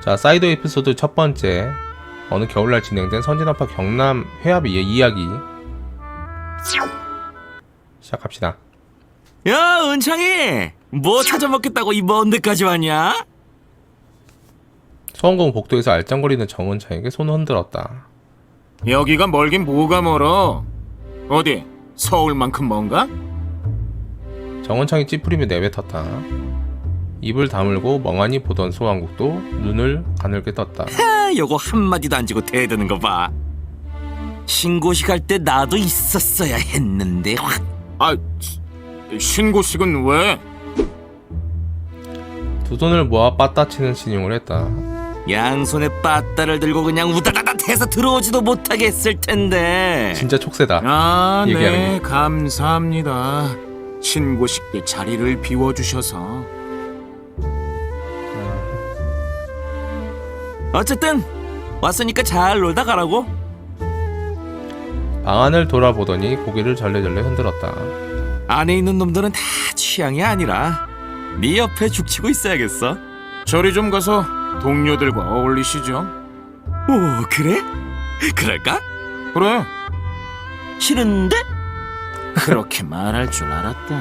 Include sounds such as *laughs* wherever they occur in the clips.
자, 사이드 에피소드 첫 번째. 어느 겨울날 진행된 선진아파 경남 회합의 이야기. 시작합시다. 야, 은창이! 뭐 찾아먹겠다고 이 먼 데까지 왔냐? 소원공 복도에서 알짱거리는 정은창에게 손을 흔들었다. 여기가 멀긴 뭐가 멀어? 어디? 서울만큼 먼가? 정은창이 찌푸리며 내뱉었다. 입을 다물고 멍하니 보던 소왕국도 눈을 가늘게 떴다. 아, 요거 한마디도 안 지고 대드는 거 봐. 신고식 할 때 나도 있었어야 했는데, 확! 아, 시- 신고식은 왜? 두 손을 모아 빠따치는 신용을 했다. 양손에 빠따를 들고 그냥 우다다다 해서 들어오지도 못하게 했을 텐데. 진짜 촉세다. 아, 얘기하는 네, 게. 감사합니다. 신고식 때 자리를 비워주셔서. 어쨌든, 왔으니까 잘 놀다 가라고. 방안을 돌아보더니 고개를 절레절레 흔들었다. 안에 있는 놈들은 다 취향이 아니라 네 옆에 죽치고 있어야겠어. 저리 좀 가서 동료들과 어울리시죠. 오, 그래? 그럴까? 그래, 싫은데? 그렇게 말할 줄 알았다.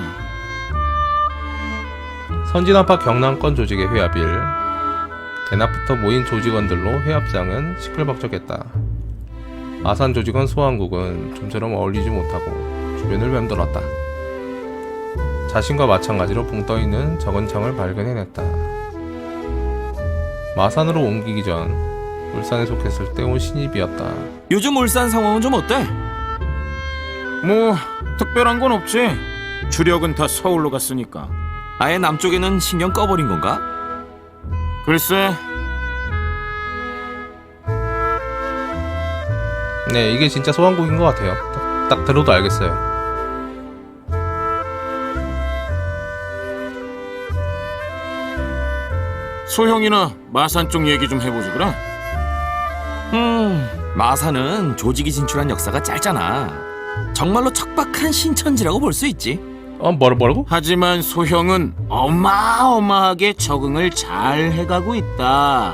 선진아파 경남권 조직의 회합일. 대낮부터 모인 조직원들로 회합장은 시끌벅적했다. 아산 조직원 소환국은 좀처럼 어울리지 못하고 주변을 맴돌았다. 자신과 마찬가지로 붕 떠있는 적은 창을 발견해냈다. 마산으로 옮기기 전 울산에 속했을 때 온 신입이었다. 요즘 울산 상황은 좀 어때? 뭐 특별한 건 없지. 주력은 다 서울로 갔으니까. 아예 남쪽에는 신경 꺼버린 건가? 글쎄, 네, 이게 진짜 소환국인 것 같아요. 딱, 딱 들어도 알겠어요. 소형이나 마산 쪽 얘기 좀 해보지 그래. 음, 마산은 조직이 진출한 역사가 짧잖아. 정말로 척박한 신천지라고 볼 수 있지. 어, 뭐라, 뭐라고? 하지만 소형은 어마어마하게 적응을 잘 해가고 있다.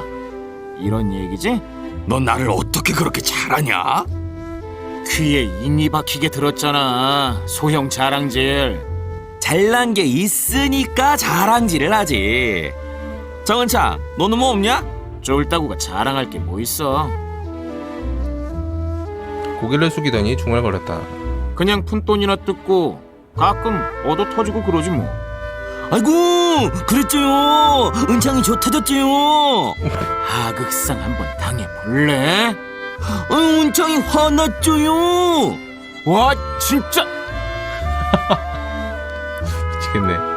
이런 얘기지? 넌 나를 어떻게 그렇게 잘하냐? 귀에 인이 박히게 들었잖아. 소형 자랑질. 잘난 게 있으니까 자랑질을 하지. 정은창, 너는 뭐 없냐? 쫄따구가 자랑할 게 뭐 있어. 고개를 숙이더니 중얼거렸다. 그냥 푼돈이나 뜯고 가끔 얻어 터지고 그러지 뭐. 아이고, 그랬죠요. 은창이 좋다졌죠요. *laughs* 하극상 한번 당해볼래? 아유, 은창이 화났죠요. 와 진짜 *laughs* 미치겠네.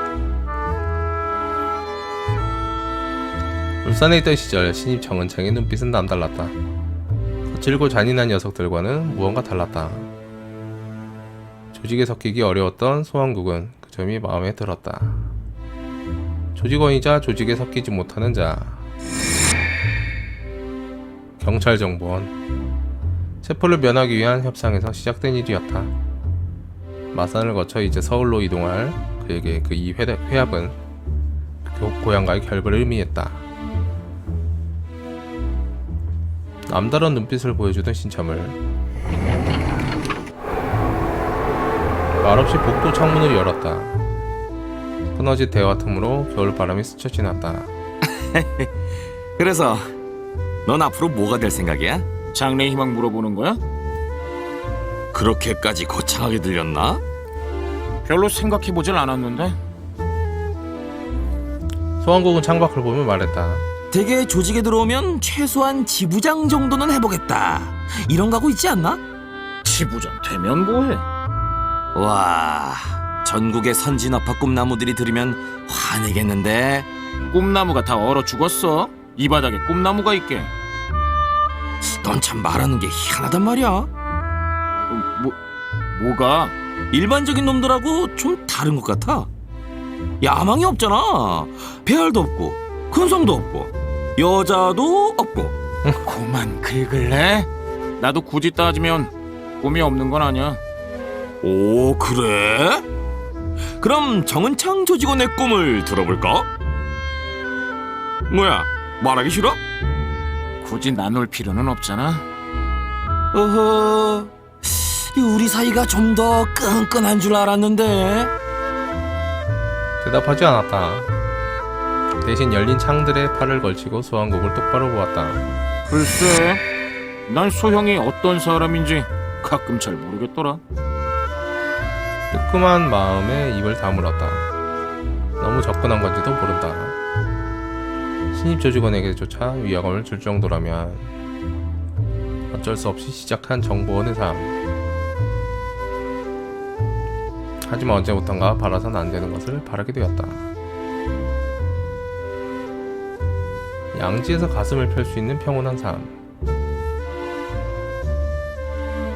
울산에 있던 시절 신입 정은창의 눈빛은 남달랐다. 거칠고 잔인한 녀석들과는 무언가 달랐다. 조직에 섞이기 어려웠던 소환국은 그 점이 마음에 들었다. 조직원이자 조직에 섞이지 못하는 자. 경찰 정보원. 체포를 면하기 위한 협상에서 시작된 일이었다. 마산을 거쳐 이제 서울로 이동할 그에게 그 이 회합은 그 고향과의 결별을 의미했다. 남다른 눈빛을 보여주던 신참을 말없이 복도 창문을 열었다. 끊어진 대화 틈으로 겨울 바람이 스쳐 지났다. *laughs* 그래서 넌 앞으로 뭐가 될 생각이야? 장래 희망 물어보는 거야? 그렇게까지 거창하게 들렸나? 별로 생각해보질 않았는데. 소환국은 창밖을 보며 말했다. 되게 조직에 들어오면 최소한 지부장 정도는 해보겠다. 이런 각오 있지 않나? 지부장 되면 뭐해? 와, 전국의 선진아파 꿈나무들이 들으면 화내겠는데. 꿈나무가 다 얼어 죽었어. 이 바닥에 꿈나무가 있게. 넌 참 말하는 게 희한하단 말이야. 어, 뭐 뭐가? 일반적인 놈들하고 좀 다른 것 같아. 야망이 없잖아. 배알도 없고, 근성도 없고, 여자도 없고. 그만 긁을래? 나도 굳이 따지면 꿈이 없는 건 아니야. 오, 그래? 그럼 정은창 조직원의 꿈을 들어볼까? 뭐야, 말하기 싫어? 굳이 나눌 필요는 없잖아. 어허, 이 우리 사이가 좀 더 끈끈한 줄 알았는데. 대답하지 않았다. 대신 열린 창들에 팔을 걸치고 소환국을 똑바로 보았다. 글쎄, 난 소형이 어떤 사람인지 가끔 잘 모르겠더라. 뜨끔한 마음에 입을 다물었다. 너무 접근한 건지도 모른다. 신입 조직원에게조차 위화감을 줄 정도라면 어쩔 수 없이 시작한 정보원의 삶. 하지만 언제부턴가 바라선 안 되는 것을 바라게 되었다. 양지에서 가슴을 펼 수 있는 평온한 삶.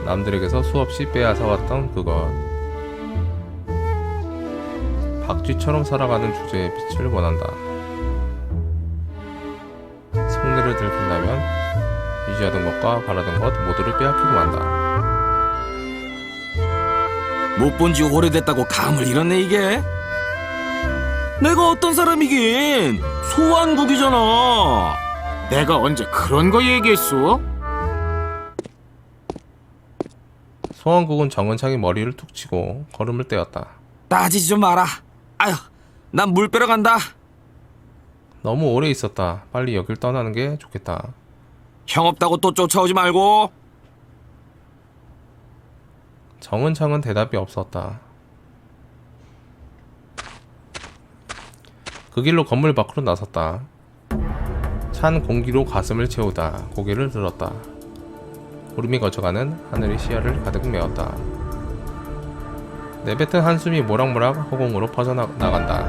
남들에게서 수없이 빼앗아왔던 그것. 박쥐처럼 살아가는 주제의 빛을 원한다. 속내를 들킨다면 유지하던 것과 바라던 것 모두를 빼앗기고 만다. 못 본 지 오래됐다고 감을 잃었네 이게. 내가 어떤 사람이긴 소환국이잖아. 내가 언제 그런 거 얘기했어? 소환국은 정은창이 머리를 툭 치고 걸음을 떼었다. 따지지 좀 마라. 아휴, 난 물 빼러 간다. 너무 오래 있었다. 빨리 여길 떠나는 게 좋겠다. 형 없다고 또 쫓아오지 말고. 정은창은 대답이 없었다. 그 길로 건물 밖으로 나섰다. 찬 공기로 가슴을 채우다 고개를 들었다. 구름이 거쳐가는 하늘의 시야를 가득 메웠다. 내뱉은 한숨이 모락모락 허공으로 퍼져나간다.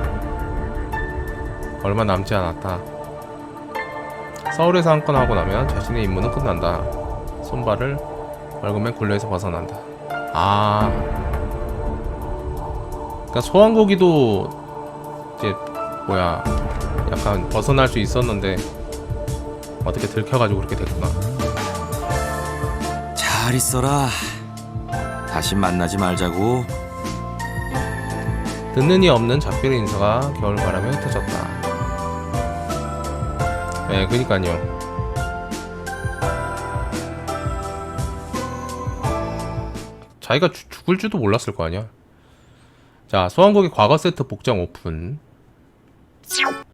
얼마 남지 않았다. 서울에서 한 건 하고 나면 자신의 임무는 끝난다. 손발을 벌금의 굴레에서 벗어난다. 아. 그러니까 소환고기도 이제 뭐야 약간 벗어날 수 있었는데 어떻게 들켜가지고 그렇게 됐구나. 잘 있어라. 다시 만나지 말자고. 듣는 이 없는 작별의 인사가 겨울 바람에 흩어졌다. 네, 그니까요. 자기가 죽- 죽을 줄도 몰랐을 거 아니야. 자, 소환국의 과거 세트 복장 오픈.